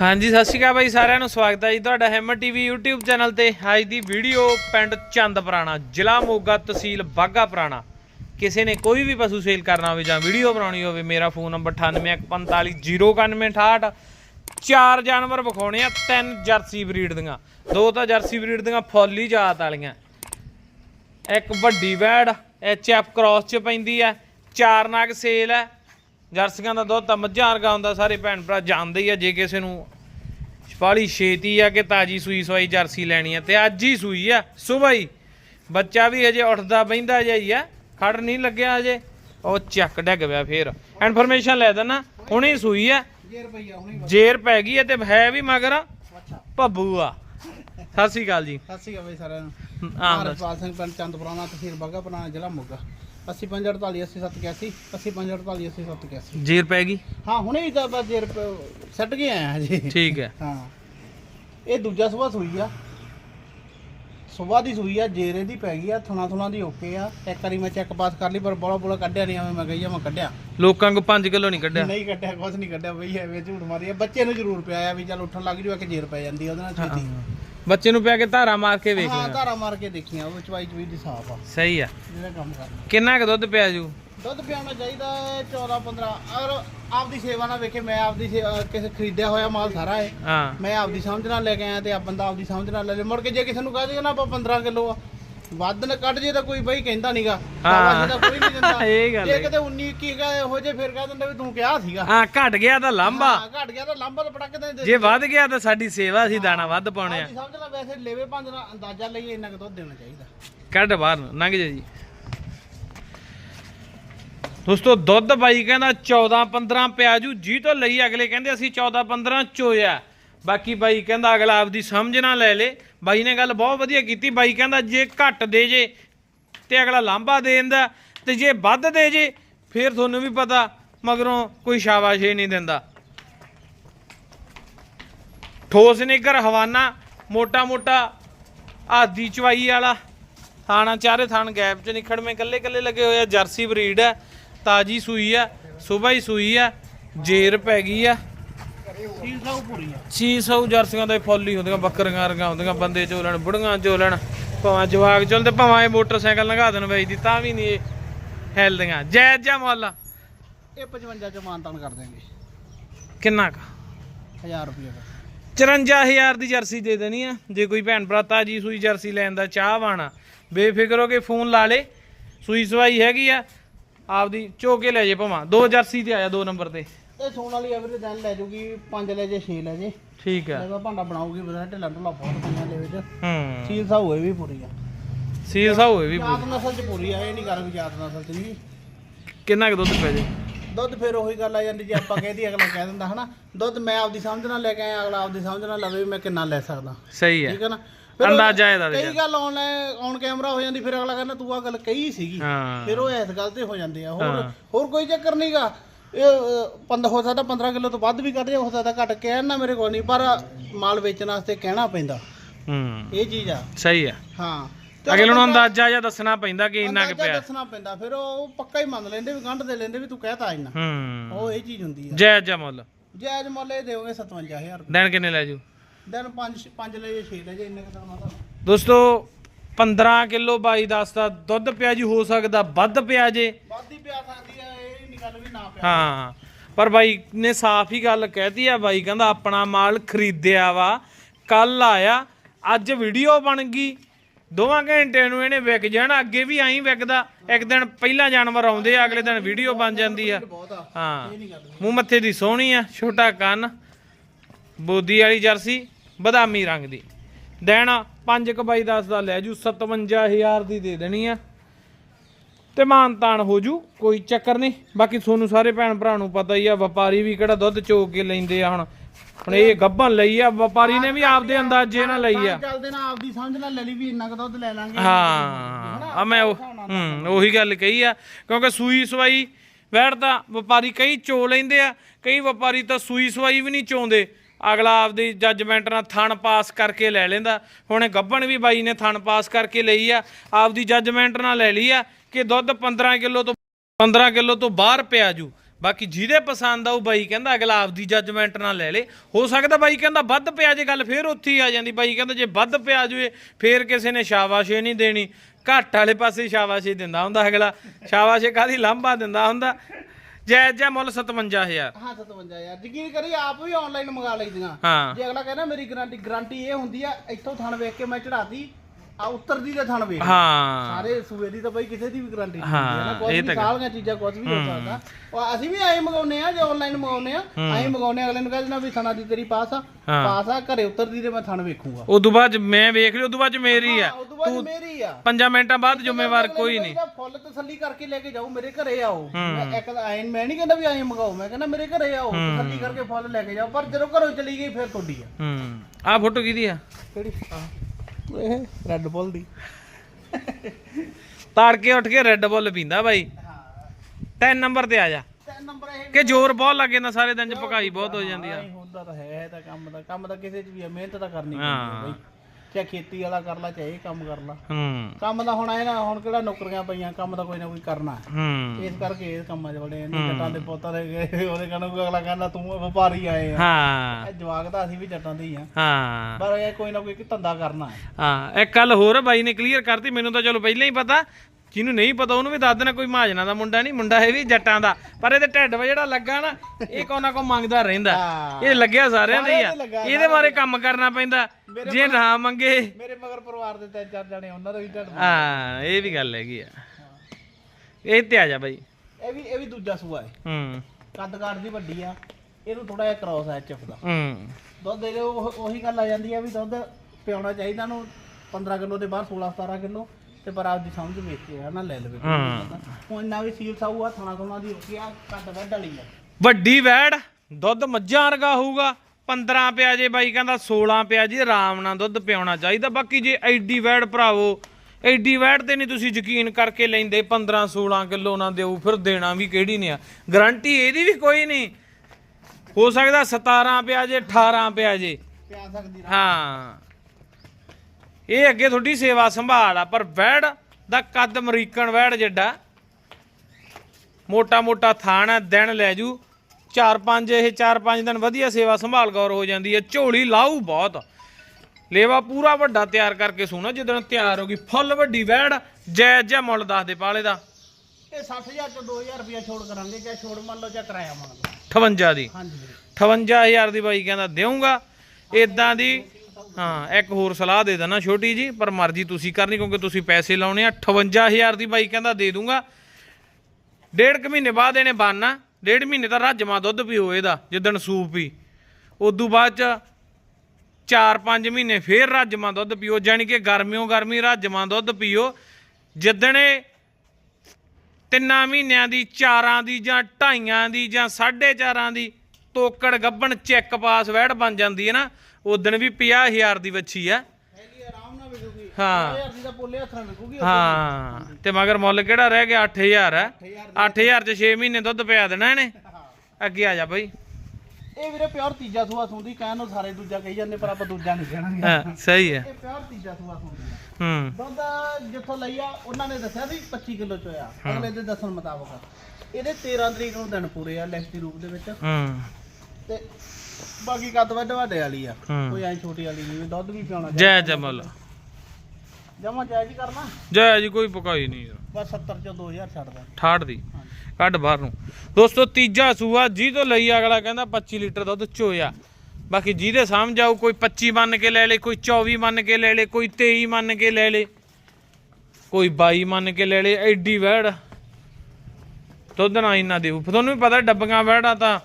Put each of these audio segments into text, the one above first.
ਹਾਂਜੀ, ਸਤਿ ਸ਼੍ਰੀ ਅਕਾਲ ਬਾਈ, ਸਾਰਿਆਂ ਨੂੰ ਸਵਾਗਤ ਹੈ ਜੀ ਤੁਹਾਡਾ ਹੈਮਰ ਟੀਵੀ YouTube ਚੈਨਲ ਤੇ। ਅੱਜ ਦੀ ਵੀਡੀਓ ਪਿੰਡ ਚੰਦ ਪੁਰਾਣਾ, ਜ਼ਿਲ੍ਹਾ ਮੋਗਾ ਤਹਿਸੀਲ ਬਾਗਾ ਪੁਰਾਣਾ। ਕਿਸੇ ਨੇ ਕੋਈ ਵੀ ਪਸ਼ੂ ਸੇਲ ਕਰਨਾ ਹੋਵੇ ਜਾਂ ਵੀਡੀਓ ਬਣਾਉਣੀ ਹੋਵੇ, ਮੇਰਾ ਫੋਨ ਨੰਬਰ 9815409168 ਚਾਰ ਜਾਨਵਰ ਵਿਖਾਉਣੇ ਆ, ਤਿੰਨ ਜਰਸੀ ਬਰੀਡ ਦੀਆਂ। ਦੋ ਤਾਂ ਜਰਸੀ ਬਰੀਡ ਦੀਆਂ, ਫੁੱਲ ਹੀ ਜਾਤ ਵਾਲੀਆਂ। ਇੱਕ ਵੱਡੀ ਵੈੜ ਐਚਐਫ ਕ੍ਰਾਸ ਚ ਪੈਂਦੀ ਆ ਚਾਰ ਨਾਗ ਸੇਲ ਹੈ। ਜਰਸੀਆਂ ਦਾ ਦੁੱਧ ਤਾਂ ਮੱਝਾਂ ਵਰਗਾ ਹੁੰਦਾ ਸਾਰੇ ਭੈਣ ਭਰਾ ਜਾਣਦੇ ਹੀ ਆ ਜੇ ਕਿਸੇ ਨੂੰ ਛਪਾਲੀ ਛੇਤੀ ਆ ਕਿ ਤਾਜੀ ਸੂਈ ਸਵਾਈ ਜਰਸੀ ਲੈਣੀ ਆ ਤੇ ਅੱਜ ਹੀ ਸੂਈ ਆ ਸੁਬਾਹ ਹੀ। ਬੱਚਾ ਵੀ ਅਜੇ ਉੱਠਦਾ ਬਹਿੰਦਾ ਜਿਹਾ ਹੀ ਆ ਖੜ ਨਹੀਂ ਲੱਗਿਆ ਅਜੇ ਉਹ ਚੱਕ ਡਿੱਗ ਪਿਆ ਫੇਰ। ਇਨਫੋਰਮੇਸ਼ਨ ਲੈ ਦੇਣਾ ਹੁਣੇ ਸੂਈ ਆ। ਜੇਰ ਪੈ ਗਈ ਹੈ ਤੇ ਹੈ ਵੀ ਮਗਰ ਭੱਬੂ ਆ। ਸਤਿ ਸ਼੍ਰੀ ਅਕਾਲ ਜੀ। ਸਤਿ ਸ਼੍ਰੀ ਅਕਾਲ ਬਈ ਸਾਰਿਆਂ ਨੂੰ। ਆਹ। ਹਰਪਾਲ ਸਿੰਘ ਪਿੰਡ ਚੰਦਪੁਰਾਣਾ ਤਹਿਸੀਲ ਬਾਗਾ ਪੁਰਾਣਾ ਜ਼ਿਲ੍ਹਾ ਮੋਗਾ। 8058 8781 8058 8781 ਜੇਰ ਪੈ ਗਈ? ਹਾਂ ਹੁਣੇ ਹੀ ਤਾਂ ਬਸ ਜੇ ਸੱਟ ਕੇ ਆਇਆ ਜੀ ਠੀਕ ਹੈ। ਹਾਂ। ਇਹ ਦੂਜਾ ਸਵੇਰ ਸੂਈ ਆ। ਸਵੇਰ ਦੀ ਸੂਈ ਆ ਜੇਰੇ ਦੀ ਪੈ ਗਈ ਆ ਥੁਣਾ ਥੁਣਾ ਦੀ ਓਕੇ ਆ। ਇੱਕ ਵਾਰੀ ਮੈਂ ਚੈੱਕ ਪਾਸ ਕਰ ਲਈ ਪਰ ਬੋਲਾ ਬੋਲਾ ਕੱਢਿਆ ਨਹੀਂ ਐਵੇਂ ਮੈਂ ਆ ਮੈਂ ਕੱਢਿਆ। ਲੋਕਾਂ ਕੋ 5 ਕਿਲੋ ਨਹੀਂ ਕੱਢਿਆ। ਨਹੀਂ ਕੱਢਿਆ ਕੁਝ ਨਹੀਂ ਕੱਢਿਆ ਬਈ ਐਵੇਂ ਝੂਠ ਮਾਰੀ ਆ। ਬੱਚੇ ਨੂੰ ਜ਼ਰੂਰ ਪਿਆ ਆ ਵੀ ਚੱਲ ਉੱਠਣ ਲੱਗ ਜੂ ਇੱਕ ਜੇਰ ਪੈ ਜਾਂਦੀ ਆ ਉਹਦੇ ਨਾਲ ਛੇਤੀ। ਬੱਚੇ ਨੂੰ ਪਿਆ ਕੇ ਧਾਰਾ ਮਾਰ ਕੇ ਵੇਖ ਹਾਂ ਧਾਰਾ ਮਾਰ ਕੇ ਦੇਖੀਆਂ ਉਹ ਚਵਾਈ ਚਵੀ ਦੀ ਸਾਫ਼ ਆ। ਸਹੀ ਆ। ਜਿਹੜਾ ਕੰਮ ਕਰਨਾ। ਕਿੰਨਾ ਕੁ ਦੁੱਧ ਪਿਆ ਜੂ? ਦੁੱਧ ਪਿਆਉਣਾ ਚਾਹੀਦਾ ਹੈ 14 15 ਅਗਰ ਆਪਦੀ ਸੇਵਾ ਨਾਲ ਵੇਖੇ ਮੈਂ ਆਪਦੀ ਕਿਸੇ ਖਰੀਦਿਆ ਹੋਇਆ ਮਾਲ ਸਾਰਾ ਹੈ। ਹਾਂ। ਮੈਂ ਆਪਦੀ ਸਮਝ ਨਾਲ ਲੈ ਕੇ ਆਇਆ ਤੇ ਆ ਬੰਦਾ ਆਪਦੀ ਸਮਝ ਨਾਲ ਲੈ ਲੇ। ਮੁੜ ਕੇ ਜੇ ਕਿਸੇ ਨੂੰ ਕਹਦੇ ਨਾ ਆਪਾਂ 15 ਕਿਲੋ ਆ ਵੱਧ ਨਾ ਕੱਢ ਜੇ ਤਾਂ ਕੋਈ ਬਈ ਕਹਿੰਦਾ ਨਹੀਂਗਾ ਹਾਂ। ਦਾ ਕੋਈ ਨਹੀਂ ਦਿੰਦਾ। ਇਹ ਗੱਲ ਜੇ ਹੈ। ਕਿਤੇ 19 21 ਕਹੇ ਹੋ ਜੇ ਫਿਰ ਕਹਿ ਦਿੰਦੇ ਵੀ ਤੂੰ ਕਿਹਾ ਸੀਗਾ। ਹਾਂ ਘਟ ਗਿਆ ਤਾਂ ਲਾਂਬਾ ਹਾਂ, ਘਟ ਗਿਆ ਤਾਂ ਲੰਬਾ ਪਟਕ ਦੇ ਜੇ ਵੱਧ ਗਿਆ ਤਾਂ ਸਾਡੀ ਸੇਵਾ ਸੀ ਦਾਣਾ ਵੱਧ ਪਾਉਣੇ ਆ। ਆਪਦੀ ਸਮਝ ਨਾਲ ਵੈਸੇ ਲੈਵੇ ਪੰਜ ਦਾ ਅੰਦਾਜ਼ਾ ਲਈਏ ਇੰਨਾ ਕੁ ਦੁੱਧ ਦੇਣਾ ਚਾਹੀਦਾ। ਕੱਢ ਬਾਹਰ ਨੂੰ, ਲੰਘ ਜਾ ਜੀ। ਦੋਸਤੋ ਦੁੱਧ ਬਾਈ ਕਹਿੰਦਾ 14 15 ਪਿਆ ਜੂ ਜੀ ਤੋਂ ਲਈ ਅਗਲੇ ਕਹਿੰਦੇ ਅਸੀਂ 14 15 ਚੋਇਆ। ਬਾਕੀ ਬਾਈ ਕਹਿੰਦਾ ਅਗਲਾ ਆਪਦੀ ਸਮਝ ਨਾ ਲੈ ਲੇ। ਬਾਈ ਨੇ ਗੱਲ ਬਹੁਤ ਵਧੀਆ ਕੀਤੀ। ਬਾਈ ਕਹਿੰਦਾ ਜੇ ਘੱਟ ਦੇ ਜੇ ਤੇ ਅਗਲਾ ਲਾਂਭਾ ਦੇ ਦਿੰਦਾ ਤੇ ਜੇ ਵੱਧ ਦੇ ਜੇ, ਫਿਰ ਤੁਹਾਨੂੰ ਵੀ ਪਤਾ ਮਗਰੋਂ ਕੋਈ ਸ਼ਾਬਾਸ਼ ਹੀ ਨਹੀਂ ਦਿੰਦਾ। ਠੋਸ ਨਿੱਗਰ ਹਵਾਨਾ, ਮੋਟਾ ਮੋਟਾ ਆਦੀ ਚਵਾਈ ਵਾਲਾ। ਥਾਣਾ ਚਾਰੇ ਥਾਣ ਗੈਪ ਚ ਨਿਖੜਵੇਂ ਕੱਲੇ ਕੱਲੇ ਲੱਗੇ ਹੋਏ ਆ। ਜਰਸੀ ਬਰੀਡ ਹੈ, ਤਾਜੀ ਸੂਈ ਆ ਸਵੇਰ ਹੀ ਸੂਈ ਆ ਜੇਰ ਪੈ ਗਈ ਆ 600 ਜਰਸੀਆਂ ਦਾ ਫੁੱਲ ਹੀ ਹੁੰਦੀਆਂ ਬੱਕਰੀਆਂ ਵਰਗੀਆਂ ਹੁੰਦੀਆਂ ਬੰਦੇ ਚੋਲਣ ਬੁੜੀਆਂ ਚੋਲਣ ਭਾਵੇਂ ਜਵਾਗ ਚੋਲ ਤੇ ਭਾਵੇਂ ਮੋਟਰਸਾਈਕਲ ਲੰਘਾ ਦੇਣ ਬਾਈ ਦੀ ਤਾਂ ਵੀ ਨਹੀਂ ਇਹ ਹੈਲਦੀਆਂ ਜਾਇਜ਼ ਜਾਂ ਮੁੱਲ। ਇਹ 55 ਚ ਮਾਨਤਾਨ ਕਰ ਦੇਂਗੇ ਕਿੰਨਾ ਕ? 1000 ਰੁਪਏ ਦਾ। 54000 ਦੀ ਜਰਸੀ ਦੇ ਦੇਣੀ ਆ। ਜੇ ਕੋਈ ਭੈਣ ਭਰਾ ਤਾਜੀ ਸੂਈ ਜਰਸੀ ਲੈਣ ਦਾ ਚਾਹ ਵਾਣਾ ਬੇਫਿਕਰ ਹੋ ਕੇ ਫੋਨ ਲਾ ਲੇ ਸੂਈ ਸਵਾਈ ਹੈਗੀ ਆ ਆਪਦੀ ਚੋਕੇ ਲੈ ਜੇ ਭਾਵਾਂ। ਦੋ ਜਰਸੀ ਤੇ ਆਇਆ ਦੋ ਨੰਬਰ ਤੇ। ਇਹ ਸੋਨ ਵਾਲੀ ਐਵਰੇਜ ਦਿਨ ਲੈ ਜੂਗੀ 5 ਲੈ ਜੇ 6 ਲੈ ਜੇ। ਠੀਕ ਆ। ਜਦੋਂ ਭਾਂਡਾ ਬਣਾਉਗੀ ਬਦਾ ਢਿੱਲਾ ਢੁੱਲਾ ਬਹੁਤ ਪਈਆਂ ਦੇ ਵਿੱਚ। ਹੂੰ। ਸੀਲ ਸਾ ਹੋਏ ਵੀ ਪੂਰੀ ਆ। ਸੀਲ ਸਾ ਹੋਏ ਵੀ ਜਾਤ ਨਸਲ ਚ ਪੂਰੀ ਆ ਇਹ ਨਹੀਂ ਕਰ ਵੀ ਜਾਤ ਨਸਲ ਚ ਨਹੀਂ ਕਿੰਨਾ ਕੁ ਦੁੱਧ ਪੈ ਜੇ? ਦੁੱਧ ਫਿਰ ਉਹੀ ਗੱਲ ਆ ਜਾਂਦੀ ਜੇ ਆਪਾਂ ਕਹਿਦੀ ਅਗਲਾ ਕਹਿ ਦਿੰਦਾ ਹਨਾ? ਦੁੱਧ ਮੈਂ ਆਪਦੀ ਸਮਝ ਨਾਲ ਲੈ ਕੇ ਆਇਆ ਅਗਲਾ ਆਪਦੀ ਸਮਝ ਨਾਲ ਲਵੇ ਮੈਂ ਕਿੰਨਾ ਲੈ ਸਕਦਾ। ਸਹੀ ਹੈ ਠੀਕ ਹੈ ਨਾ? ਅੰਦਾਜ਼ਾ ਇਹਦਾ ਕਈ ਗੱਲ ਆਨਲਾਈਨ ਔਨ ਕੈਮਰਾ ਹੋ ਜਾਂਦੀ ਫਿਰ ਅਗਲਾ ਕਹਿੰਦਾ ਤੂੰ ਆ ਗੱਲ ਕਹੀ ਸੀਗੀ। ਹਾਂ। ਫਿਰ ਉਹ ਇਸ ਗੱਲ ਤੇ ਹੋ ਜਾਂਦੇ ਆ। ਹੋਰ ਹਾਂ। ਹੋਰ ਕੋਈ ਚੱਕਰ ਨਹੀਂਗਾ ਇਹ 15 ਹੋ ਸਕਦਾ 15 ਕਿਲੋ ਤੋਂ ਵੱਧ ਵੀ ਕੱਢ ਜਾ ਹੋ ਸਕਦਾ ਘੱਟ ਕਹਿਣ ਨਾ ਮੇਰੇ ਕੋਲ ਨਹੀਂ ਪਰ ਮਾਲ ਵੇਚਣ ਵਾਸਤੇ ਕਹਿਣਾ ਪੈਂਦਾ। ਹੂੰ। ਇਹ ਚੀਜ਼ ਆ। ਸਹੀ ਹੈ। ਹਾਂ ਅਗਲੇ ਨੂੰ ਅੰਦਾਜ਼ਾ ਜਾਂ ਦੱਸਣਾ ਪੈਂਦਾ ਕਿ ਇੰਨਾ ਕੁ ਪਿਆ। ਦੱਸਣਾ ਪੈਂਦਾ ਫਿਰ ਉਹ ਪੱਕਾ ਹੀ ਮੰਨ ਲੈਂਦੇ ਵੀ ਗੰਢ ਦੇ ਲੈਂਦੇ ਵੀ ਤੂੰ ਕਹਿਤਾ ਇੰਨਾ। ਹੂੰ। ਉਹ ਇਹ ਚੀਜ਼ ਹੁੰਦੀ ਆ। ਜਾਇਜ਼ ਜਾਂ ਮੁੱਲ। ਜਾਇਜ਼ ਮੁੱਲ ਇਹ ਦੇਵੋਗੇ 57000 ਰੁਪਏ। ਦਿਨ ਕਿੰਨੇ ਲੈ ਜੂ? ਦਿਨ 5 5 ਲੈ ਜੇ 6 ਲੈ ਜੇ ਇੰਨੇ ਕਦਰ ਮਾਤਾ। ਦੋਸਤੋ 15 ਕਿਲੋ ਬਾਈ ਦੱਸ ਦਾ ਦੁੱਧ ਪਿਆ ਜੀ ਹੋ ਸਕਦਾ ਵੱਧ ਪਿਆ ਜੇ। ਵਾਦੀ ਪਿਆ ਸਕਦੀ ਆ ਗੱਲ ਵੀ ਨਾ ਪਿਆ ਹਾਂ। ਪਰ ਬਾਈ ਨੇ ਸਾਫ਼ ਹੀ ਗੱਲ ਕਹਿਤੀ ਆ ਬਾਈ, ਕਹਿੰਦਾ ਆਪਣਾ ਮਾਲ ਖਰੀਦਿਆ ਵਾ ਕੱਲ ਆਇਆ, ਅੱਜ ਵੀਡੀਓ ਬਣ ਗਈ। ਦੋਵਾਂ ਘੰਟੇ ਨੂੰ ਇਹਨੇ ਵਿਕ ਜਾਣਾ, ਅੱਗੇ ਵੀ ਐਂ ਵਿਕਦਾ। ਇੱਕ ਦਿਨ ਪਹਿਲਾਂ ਜਾਨਵਰ ਆਉਂਦੇ ਆ, ਅਗਲੇ ਦਿਨ ਵੀਡੀਓ ਬਣ ਜਾਂਦੀ ਆ। ਹਾਂ। ਮੂੰਹ ਮੱਥੇ ਦੀ ਸੋਹਣੀ ਆ, ਛੋਟਾ ਕੰਨ, ਬੋਦੀ ਵਾਲੀ ਜਰਸੀ, ਬਦਾਮੀ ਰੰਗ ਦੀ। ਦੇਣ 5 ਕਬਾਈ 10 ਦਾ ਲੈ ਜੂ 57000 ਦੀ ਦੇ ਦੇਣੀ ਆ। ਤੇ ਮਾਨ ਤਾਨ ਹੋ ਜੂ ਕੋਈ ਚੱਕਰ ਨਹੀਂ। ਬਾਕੀ ਤੁਹਾਨੂੰ ਸਾਰੇ ਭੈਣ ਭਰਾ ਨੂੰ ਪਤਾ ਹੀ ਆ ਵਪਾਰੀ ਵੀ ਕਿਹੜਾ ਦੁੱਧ ਚੋਕ ਕੇ ਲੈਂਦੇ ਆ ਹੁਣ। ਹੁਣ ਇਹ ਗੱਭਣ ਲਈ ਆ ਵਪਾਰੀ ਨੇ ਵੀ ਆਪਦੇ ਅੰਦਾਜ਼ੇ ਨਾਲ ਲਈ ਆ। ਚੱਲਦੇ ਨਾ ਆਪਦੀ ਸਮਝ ਨਾਲ ਲੈ ਲਈ ਵੀ ਇੰਨਾ ਕੁ ਦੁੱਧ ਲੈ ਲਾਂਗੇ। ਹਾਂ ਆ ਮੈਂ ਉਹ ਹੂੰ ਉਹੀ ਗੱਲ ਕਹੀ ਆ। ਕਿਉਂਕਿ ਸੂਈ ਸਵਾਈ ਵੈੜ ਤਾਂ ਵਪਾਰੀ ਕਈ ਚੋ ਲੈਂਦੇ ਆ ਕਈ ਵਪਾਰੀ ਤਾਂ ਸੂਈ ਸਵਾਈ ਵੀ ਨਹੀਂ ਚੋਂਦੇ। ਅਗਲਾ ਆਪਦੀ ਜੱਜਮੈਂਟ ਨਾਲ ਥਣ ਪਾਸ ਕਰਕੇ ਲੈ ਲੈਂਦਾ। ਹੁਣ ਇਹ ਗੱਭਣ ਵੀ ਬਾਈ ਨੇ ਥਣ ਪਾਸ ਕਰਕੇ ਲਈ ਆ। ਆਪਦੀ ਜੱਜਮੈਂਟ ਨਾਲ ਲੈ ਲਈ ਆ ਕਿ ਦੁੱਧ 15 ਕਿਲੋ ਤੋਂ 15 ਕਿਲੋ ਤੋਂ ਬਾਹਰ ਪਿਆ ਜੂ। ਬਾਕੀ ਜਿਹਦੇ ਪਸੰਦ ਆਊ ਬਾਈ ਕਹਿੰਦਾ ਅਗਲਾ ਆਪਦੀ ਜੱਜਮੈਂਟ ਨਾਲ ਲੈ ਲੇ। ਹੋ ਸਕਦਾ ਬਾਈ ਕਹਿੰਦਾ ਵੱਧ ਪਿਆ ਜੇ ਗੱਲ ਫੇਰ ਉੱਥੇ ਹੀ ਆ ਜਾਂਦੀ। ਬਾਈ ਕਹਿੰਦਾ ਜੇ ਵੱਧ ਪਿਆ ਜੂਏ, ਫੇਰ ਕਿਸੇ ਨੇ ਸ਼ਾਬਾਸ਼ੇ ਨਹੀਂ ਦੇਣੀ। ਘੱਟ ਵਾਲੇ ਪਾਸੇ ਸ਼ਾਬਾਸ਼ੇ ਦਿੰਦਾ ਹੁੰਦਾ ਅਗਲਾ। ਸ਼ਾਬਾਸ਼ੇ ਕਾਦੀ ਲਾਂਭਾ ਦਿੰਦਾ ਹੁੰਦਾ। ਜੈ ਜੈ ਮੁੱਲ 57000 ਹਾਂ 57 ਯਾਰ ਯਕੀਨ ਕਰੀ ਆਪ ਵੀ ਆਨਲਾਈਨ ਮੰਗਾ ਲਈਦੀਆਂ। ਹਾਂ। ਜੇ ਅਗਲਾ ਕਹਿੰਦਾ ਮੇਰੀ ਗਾਰੰਟੀ ਗਾਰੰਟੀ ਇਹ ਹੁੰਦੀ ਆ ਇੱਥੋਂ ਥਣ ਵੇਖ ਕੇ ਮੈਂ ਚੜਾਤੀ ਆ ਉੱਤਰਦੀ ਦੇ ਥਣ ਵੇਖ ਹਾਂ। ਸਾਰੇ ਸੂਏ ਦੀ ਤਾਂ ਬਈ ਕਿਸੇ ਦੀ ਵੀ ਗਾਰੰਟੀ ਨਹੀਂ ਹਾਂ, ਹੁੰਦੀ ਹੈ ਨਾ ਤਾਂ ਗੱਲ। ਸਾਲੀਆਂ ਚੀਜ਼ਾਂ ਕੁਝ ਵੀ ਹੋ ਸਕਦਾ। ਉਹ ਅਸੀਂ ਵੀ ਐਂ ਮੰਗਾਉਨੇ ਆ ਜੇ ਆਨਲਾਈਨ ਮੰਗਾਉਨੇ ਆ ਐਂ ਮੰਗਾਉਨੇ ਆ, ਅਗਲੇ ਨੂੰ ਕਹਿੰਦੇ ਨਾ ਵੀ ਥਣਾ ਦੀ ਤੇਰੀ ਪਾਸ ਆ ਹਾਂ। ਪਾਸ ਆ ਘਰੇ ਉਤਰਦੀ ਤੇ ਮੈਂ ਥਣ ਵੇਖੂਗਾ। ਉਦੋਂ ਬਾਅਦ 'ਚ ਮੈਂ ਵੇਖ ਲਿਆ ਉਦੋਂ ਬਾਅਦ 'ਚ ਮੇਰੀ ਆ। ਉਸ ਤੋਂ ਬਾਅਦ ਮੇਰੀ ਆ। ਪੰਜਾਂ ਮਿੰਟਾਂ ਬਾਅਦ ਜ਼ਿੰਮੇਵਾਰ ਕੋਈ ਨਹੀਂ। ਇਹਦਾ ਫੁੱਲ ਤਸੱਲੀ ਕਰਕੇ ਲੈ ਕੇ ਜਾਓ ਮੇਰੇ ਘਰੇ ਆਓ। ਮੈਂ ਇੱਕ ਤਾਂ ਐਂ ਮੈਂ ਨਹੀਂ ਕਹਿੰਦਾ ਵੀ ਐਂ ਮੰਗਾਓ ਮੈਂ ਕਹਿੰਦਾ ਮੇਰੇ ਘਰੇ ਆਓ ਤਸੱਲੀ ਕਰਕੇ ਫੁੱਲ ਲੈ ਕੇ ਜਾਓ ਪਰ ਜਦੋਂ ਘਰੋਂ ਚਲੀ ਗਈ ਫਿਰ ਤੁਹਾਡੀ ਆ। ਹੂੰ। ਆਹ ਫੋਟੋ ਕਿਹਦੀ ਆ? ਕਿਹੜੀ? ਇਹ ਰੈੱਡ ਬੁੱਲ ਦੀ। ਤਾੜਕੇ ਉੱਠ ਕੇ ਰੈੱਡ ਬੁੱਲ ਪੀਂਦਾ ਬਾਈ। 3 ਨੰਬਰ ਤੇ ਆ ਜਾ। ਤੇ ਨੰਬਰ ਇਹ ਕਿ ਜ਼ੋਰ ਬਹੁਤ ਲੱਗ ਜਾਂਦਾ ਸਾਰੇ ਦਿਨ ਚ ਪਕਾਈ ਬਹੁਤ ਹੋ ਜਾਂਦੀ ਆ। ਹੁੰਦਾ ਤਾਂ ਹੈ ਤਾਂ ਕੰਮ ਦਾ ਕੰਮ ਤਾਂ ਕਿਸੇ 'ਚ ਵੀ ਹੈ ਮਿਹਨਤ ਤਾਂ ਕਰਨੀ ਪੈਂਦੀ। ਹੈ। ਬਈ। ਚਾਹੇ ਖੇਤੀ ਵਾਲਾ ਕਰ ਲਾ ਚਾਹੇ ਇਹ ਕੰਮ ਕਰ ਲਾ। ਹੂੰ। ਕੰਮ ਦਾ ਹੁਣ ਆਏ ਨਾ ਹੁਣ ਕਿਹੜਾ ਨੌਕਰੀਆਂ ਪਈਆਂ ਕੰਮ ਤਾਂ ਕੋਈ ਨਾ ਕੋਈ ਕਰਨਾ। ਹੈ। ਹੂੰ ਇਸ ਕਰਕੇ ਇਹ ਕੰਮਾਂ 'ਚ ਵੜੇ ਨਹੀਂ ਜੱਟਾਂ ਦੇ ਪੁੱਤਾਂ ਦੇ ਗਏ ਉਹਦੇ ਕਹਿੰਦਾ ਅਗਲਾ ਕਹਿੰਦਾ ਤੂੰ ਵਪਾਰੀ ਆਏ ਆ। ਹਾਂ। ਇਹ ਜਵਾਕ ਤਾਂ ਅਸੀਂ ਵੀ ਜੱਟਾਂ ਦੇ ਹੀ ਆ। ਹਾਂ। ਪਰ ਇਹ ਕੋਈ ਨਾ ਕੋਈ ਇੱਕ ਧੰਦਾ ਕਰਨਾ ਹੈ। ਹਾਂ ਇੱਕ ਗੱਲ ਹੋਰ ਬਾਈ ਨੇ ਕਲੀਅਰ ਕਰਤੀ ਮੈਨੂੰ ਤਾਂ ਚਲੋ ਪਹਿਲਾਂ ਹੀ ਪਤਾ। ਜਿਹਨੂੰ ਨਹੀਂ ਪਤਾ ਉਹਨੂੰ ਵੀ ਦੱਸ ਦੇਣਾ ਕੋਈ ਮਹਾਜਨਾ ਦਾ ਮੁੰਡਾ ਨਹੀਂ ਮੁੰਡਾ ਇਹ ਵੀ ਜੱਟਾਂ ਦਾ। ਪਰ ਇਹਦੇ ਢਿੱਡ ਵਾ ਜਿਹੜਾ ਲੱਗਾ ਨਾ ਇਹ ਕੋਨਾ ਕੋ ਮੰਗਦਾ ਰਹਿੰਦਾ। ਇਹ ਲੱਗਿਆ ਸਾਰਿਆਂ ਦੇ ਹੀ ਆ। ਇਹਦੇ ਬਾਰੇ ਕੰਮ ਕਰਨਾ ਪੈਂਦਾ। ਜੇ ਨਾ ਮੰਗੇ। ਮੇਰੇ ਮਗਰ ਪਰਿਵਾਰ ਦੇ ਤਿੰਨ ਚਾਰ ਜਣੇ ਉਹਨਾਂ ਦਾ ਵੀ ਢਿੱਡ ਹਾਂ ਇਹ ਵੀ ਗੱਲ ਹੈਗੀ ਆ। ਇਹ ਤੇ ਆ ਜਾ ਬਾਈ। ਇਹ ਵੀ ਇਹ ਵੀ ਦੂਜਾ ਸੂਆ ਹੈ। ਹੂੰ। ਕੱਦ ਕਾਠ ਦੀ ਵੱਡੀ ਆ। ਇਹਨੂੰ ਥੋੜਾ ਜਿਹਾ ਕ੍ਰੋਸ ਹੈ ਐਚਐਫ ਦਾ। ਹੂੰ। ਦੁੱਧ ਇਹਦੇ ਉਹ- ਉਹੀ ਗੱਲ ਆ ਜਾਂਦੀ ਆ ਵੀ ਦੁੱਧ ਪਿਆਉਣਾ ਚਾਹੀਦਾ ਨੂੰ 15 ਕਿਲੋ ਦੇ ਬਾਹਰ 16 17 ਕਿਲੋ। ਤੇ ਪਰ ਆਪਦੀ ਸਮਝ ਵਿੱਚ ਹੈ ਨਾ ਲੈ ਲਵੇ। ਹੁਣ ਇੰਨਾ ਵੀ ਸੀਲ ਸਾਊ ਆ ਥਣਾ ਥਣਾ ਦੀ ਹੋ ਗਈ ਆ ਕੱਦ ਵੱਢ ਵਾਲੀ ਆ। ਵੱਡੀ ਵੈੜ ਦੁੱਧ ਮੱਝਾਂ ਵਰਗਾ ਹੋਊਗਾ 15 ਪਿਆ ਜੇ ਬਾਈ ਕਹਿੰਦਾ 16 ਪਿਆ ਜੀ ਆਰਾਮ ਨਾਲ ਦੁੱਧ ਪਿਆਉਣਾ ਚਾਹੀਦਾ। ਬਾਕੀ ਜੇ ਐਡੀ ਵੈੜ ਭਰਾਵੋ ਐਡੀ ਵੈੜ ਤੇ ਨਹੀਂ ਤੁਸੀਂ ਯਕੀਨ ਕਰਕੇ ਲੈਂਦੇ 15 16 ਕਿਲੋ ਨਾ ਦਿਓ ਫਿਰ ਦੇਣਾ ਵੀ ਕਿਹੜੀ ਨੇ ਆ। ਗਾਰੰਟੀ ਇਹਦੀ ਵੀ ਕੋਈ ਨਹੀਂ। ਹੋ ਸਕਦਾ 17 ਪਿਆ ਜੇ 18 ਪਿਆ ਜੇ। ਪਿਆ ਸਕਦੀ ਹਾਂ। ਇਹ ਅੱਗੇ ਤੁਹਾਡੀ ਸੇਵਾ ਸੰਭਾਲ ਆ ਪਰ ਵੈੜ ਦਾ ਕੱਦ ਅਮਰੀਕਨ ਵੈੜ ਜਿੱਡਾ। ਮੋਟਾ ਮੋਟਾ ਥਾਣ ਆ ਦਿਨ ਲੈ ਜੂ। ਚਾਰ ਪੰਜ ਇਹ ਚਾਰ ਪੰਜ ਦਿਨ ਵਧੀਆ ਸੇਵਾ ਸੰਭਾਲ ਗੌਰ ਹੋ ਜਾਂਦੀ ਹੈ ਝੋਲੀ ਲਾਊ ਬਹੁਤ। ਲੇਵਾ ਪੂਰਾ ਵੱਡਾ ਤਿਆਰ ਕਰਕੇ ਸੋਣਾ ਜਦੋਂ ਤਿਆਰ ਹੋ ਗਈ ਫੁੱਲ ਵੱਡੀ ਵੈੜ ਜੈ ਜੈ ਮੁੱਲ ਦੱਸ ਦੇ ਪਾਲੇ ਦਾ। ਇਹ 60000 ਤੋਂ 2000 ਰੁਪਇਆ ਛੋੜ ਕਰਾਂਗੇ ਚਾਹੇ ਛੋੜ ਮੰਨ ਲਓ ਚਾਹੇ ਕਿਰਾਇਆ ਮੰਨ ਲਓ। 58 ਦੀ। ਹਾਂਜੀ। ਵੀਰੇ 58000 ਦੀ ਬਾਈ ਕਹਿੰਦਾ ਦੇਊਂਗਾ। ਇਦਾਂ ਦੀ ਹਾਂ, ਇੱਕ ਹੋਰ ਸਲਾਹ ਦੇ ਦੇਣਾ ਛੋਟੀ ਜੀ, ਪਰ ਮਰਜ਼ੀ ਤੁਸੀਂ ਕਰਨੀ, ਕਿਉਂਕਿ ਤੁਸੀਂ ਪੈਸੇ ਲਾਉਣੇ ਆ। 58000 ਦੀ ਬਾਈ ਕਹਿੰਦਾ ਦੇ ਦੂੰਗਾ। ਡੇਢ ਕੁ ਮਹੀਨੇ ਬਾਅਦ ਇਹਨੇ ਬਾਨਾ ਡੇਢ ਮਹੀਨੇ ਤਾਂ ਰਾਜਮਾ ਦੁੱਧ ਪੀਓ ਇਹਦਾ ਜਿੱਦਣ ਸੂਪ ਪੀ ਉਦੋਂ ਬਾਅਦ ਚ 4-5 ਮਹੀਨੇ ਫੇਰ ਰਾਜਮਾ ਦੁੱਧ ਪੀਓ ਜਾਨੀ ਕਿ ਗਰਮਿਓ ਗਰਮੀ ਰਾਜਮਾ ਦੁੱਧ ਪੀਓ। ਜਿੱਦਣ ਇਹ ਤਿੰਨਾਂ ਮਹੀਨਿਆਂ ਦੀ, ਚਾਰਾਂ ਦੀ ਜਾਂ ਢਾਈਆਂ ਦੀ ਜਾਂ ਸਾਢੇ ਚਾਰਾਂ ਦੀ ਤੋਕੜ ਗੱਬਣ ਚੈੱਕ ਪਾਸ ਵੈੜ ਬਣ ਜਾਂਦੀ ਹੈ ਨਾ ਉਦਣ ਵੀ 50000 ਦੀ ਵੱਛੀ ਆ। ਹੈਗੀ ਆਰਾਮ ਨਾਲ ਵਿਕੂਗੀ ਹਾਂ। 2000 ਦੀ ਤਾਂ ਪੋਲੇ ਹੱਥਾਂ ਵਿਕੂਗੀ ਹਾਂ ਤੇ ਮਗਰ ਮੁੱਲ ਕਿਹੜਾ ਰਹਿ ਗਿਆ? 8000 ਹੈ 8000 8000 ਚ 6 ਮਹੀਨੇ ਦੁੱਧ ਪਿਆ ਦੇਣਾ ਇਹਨੇ। ਅੱਗੇ ਆ ਜਾ ਬਈ। ਇਹ ਵੀਰੇ ਪਿਓਰ ਤੀਜਾ ਸੂਆ ਸੁੰਦੀ ਕਹਿਣ ਨੂੰ ਸਾਰੇ ਦੂਜਾ ਕਹੀ ਜਾਂਦੇ ਪਰ ਆਪਾਂ ਦੂਜਾ ਨਹੀਂ ਕਹਿਣਾਗੇ ਹਾਂ ਸਹੀ ਹੈ ਇਹ ਪਿਓਰ ਤੀਜਾ ਸੂਆ ਸੁੰਦੀ ਆ। ਹੂੰ। ਦੁੱਧ ਜਿੱਥੋਂ ਲਈ ਆ ਉਹਨਾਂ ਨੇ ਦੱਸਿਆ ਵੀ 25 ਕਿਲੋ ਚ ਹੋਇਆ। ਅਗਲੇ ਦੇ ਦੱਸਣ ਮੁਤਾਬਕ। ਇਹਦੇ 13 ਤਰੀਕ ਨੂੰ ਦਿਨ ਪੂਰੇ ਆ ਲਿਖਤੀ ਰੂਪ ਦੇ ਵਿੱਚ। ਹੂੰ। ਤੇ ਬਾਕੀ ਕੱਦ ਵੱਡ ਵੱਡੇ ਵਾਲੀ ਆ। ਹੂੰ। ਕੋਈ ਐ ਛੋਟੀ ਵਾਲੀ ਨਹੀਂ ਦੁੱਧ ਵੀ ਪਿਆਉਣਾ ਜੈ ਜੈ ਮੁੱਲ ਜਮਾ ਜਾਇਜ਼ ਹੀ ਕਰਨਾ। ਜੈ ਜੀ ਕੋਈ ਪਕਾਈ ਨਹੀਂ ਬਸ 70 ਚ 2000 ਛੱਡ ਦਾਂ। 68 ਦੀ। ਕੱਢ ਬਾਹਰ ਨੂੰ। ਦੋਸਤੋ ਤੀਜਾ ਸੂਆ ਜੀ ਤੋਂ ਲਈ ਅਗਲਾ ਕਹਿੰਦਾ 25 ਲੀਟਰ ਦੁੱਧ ਚੋਇਆ। ਬਾਕੀ ਜਿਹਦੇ ਸਮਝ ਆਊ ਕੋਈ 25 ਮੰਨ ਕੇ ਲੈ ਲੇ ਕੋਈ 24 ਮੰਨ ਕੇ ਲੈ ਲੇ ਕੋਈ 23 ਮੰਨ ਕੇ ਲੈ ਲੇ ਕੋਈ 22 ਮੰਨ ਕੇ ਲੈ ਲੇ ਐਡੀ ਵੈੜ ਦੁੱਧ ਨਾ ਇੰਨਾ ਦੇਊ। ਤੁਹਾਨੂੰ ਵੀ ਪਤਾ ਡੱਬੀਆਂ ਵੈੜਾਂ ਤਾਂ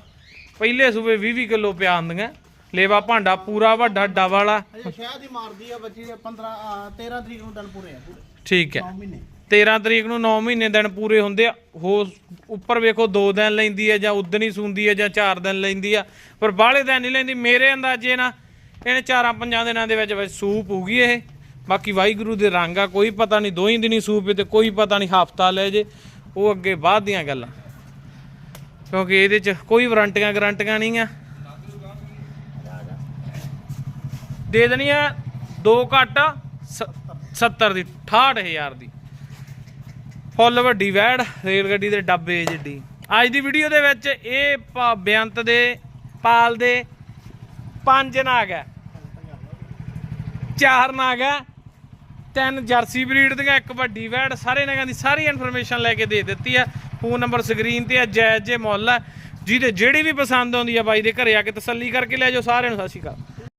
ਪਹਿਲੇ ਸੂਬੇ 20 20 ਕਿਲੋ ਪਿਆ ਹੁੰਦੀਆਂ ਲੇਵਾ ਭਾਂਡਾ ਪੂਰਾ ਵੱਡਾ ਡੱਬ ਵਾਲਾ। ਅਜੇ ਸ਼ਾਇਦ ਹੀ ਮਾਰਦੀ ਆ ਬੱਚੀ ਦੇ 15 ਅਹ 13 ਤਰੀਕ ਨੂੰ ਦਿਨ ਪੂਰੇ ਆ ਪੂਰੇ। ਠੀਕ ਹੈ। 9 ਮਹੀਨੇ। 13 ਤਰੀਕ ਨੂੰ 9 ਮਹੀਨੇ ਦਿਨ ਪੂਰੇ ਹੁੰਦੇ ਆ। ਹੋ ਉੱਪਰ ਵੇਖੋ 2 ਦਿਨ ਲੈਂਦੀ ਹੈ ਜਾਂ ਉਦਣ ਹੀ ਸੁੰਦੀ ਹੈ ਜਾਂ 4 ਦਿਨ ਲੈਂਦੀ ਆ। ਪਰ ਬਾਹਲੇ ਦਿਨ ਨਹੀਂ ਲੈਂਦੀ ਮੇਰੇ ਅੰਦਾਜ਼ੇ ਨਾ ਇਹਨੇ 4-5 ਦਿਨਾਂ ਦੇ ਵਿੱਚ ਵਿੱਚ ਸੂਪ ਹੋਊਗੀ ਇਹ। ਬਾਕੀ ਵਾਹਿਗੁਰੂ ਦੇ ਰੰਗ ਆ ਕੋਈ ਪਤਾ ਨਹੀਂ ਦੋ ਹੀ ਦਿਨੀ ਸੂਪ ਤੇ ਕੋਈ ਪਤਾ ਨਹੀਂ ਹਫਤਾ ਲੈ ਜੇ। ਉਹ ਅੱਗੇ ਬਾਅਦ ਦੀਆਂ ਗੱਲਾਂ। ਕਿਉਂਕਿ ਇਹਦੇ 'ਚ ਕੋਈ ਵਾਰੰਟੀਆਂ ਗਾਰੰਟੀਆਂ ਨਹੀਂ ਆ। ਦੇ ਦੇਣੀ ਆ 2 ਘੱਟ ਸ- 70 ਦੀ 68000 ਦੀ। ਫੁੱਲ ਵੱਡੀ ਵੈੜ, ਰੇਲ ਗੱਡੀ ਦੇ ਡੱਬੇ ਜਿੱਡੀ। ਅੱਜ ਦੀ ਵੀਡੀਓ ਦੇ ਵਿੱਚ ਇਹ ਬੇਅੰਤ ਦੇ, ਪਾਲ ਦੇ ਪੰਜ ਨਾਗ ਹੈ ਚਾਰ ਨਾਗ ਹੈ ਤਿੰਨ ਜਰਸੀ ਬਰੀਡ ਦੀਆਂ, ਇੱਕ ਵੱਡੀ ਵੈੜ। ਸਾਰੇ ਨਗਾਂ ਦੀ ਸਾਰੀ ਇਨਫੋਰਮੇਸ਼ਨ ਲੈ ਕੇ ਦੇ ਦਿੱਤੀ ਹੈ ਫੋਨ ਨੰਬਰ ਸਕਰੀਨ ਤੇ ਹੈ ਜਾਇਜ਼ ਜੇ ਮੁੱਲ ਹੈ ਜਿਹਦੇ ਜਿਹੜੀ ਵੀ ਪਸੰਦ ਆਉਂਦੀ ਆ ਬਾਈ ਦੇ ਘਰੇ ਆ ਕੇ ਤਸੱਲੀ ਕਰਕੇ ਲੈ ਜਾਓ ਸਾਰਿਆਂ ਨੂੰ, ਸਤਿ ਸ਼੍ਰੀ ਅਕਾਲ।